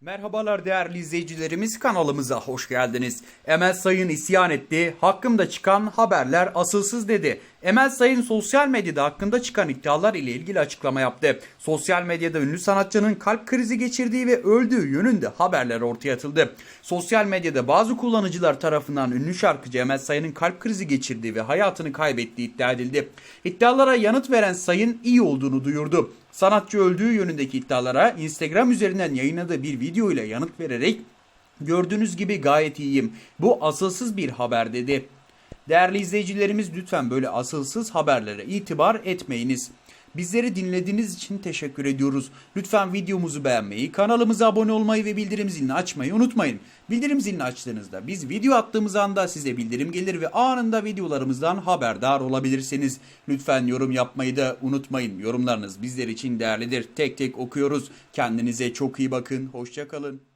Merhabalar değerli izleyicilerimiz kanalımıza hoş geldiniz. Emel Sayın isyan etti. Hakkımda çıkan haberler asılsız dedi. Emel Sayın sosyal medyada hakkında çıkan iddialar ile ilgili açıklama yaptı. Sosyal medyada ünlü sanatçının kalp krizi geçirdiği ve öldüğü yönünde haberler ortaya atıldı. Sosyal medyada bazı kullanıcılar tarafından ünlü şarkıcı Emel Sayın'ın kalp krizi geçirdiği ve hayatını kaybettiği iddia edildi. İddialara yanıt veren Sayın iyi olduğunu duyurdu. Sanatçı öldüğü yönündeki iddialara Instagram üzerinden yayınladığı bir video ile yanıt vererek gördüğünüz gibi gayet iyiyim. Bu asılsız bir haber dedi. Değerli izleyicilerimiz lütfen böyle asılsız haberlere itibar etmeyiniz. Bizleri dinlediğiniz için teşekkür ediyoruz. Lütfen videomuzu beğenmeyi, kanalımıza abone olmayı ve bildirim zilini açmayı unutmayın. Bildirim zilini açtığınızda biz video attığımız anda size bildirim gelir ve anında videolarımızdan haberdar olabilirsiniz. Lütfen yorum yapmayı da unutmayın. Yorumlarınız bizler için değerlidir. Tek tek okuyoruz. Kendinize çok iyi bakın. Hoşçakalın.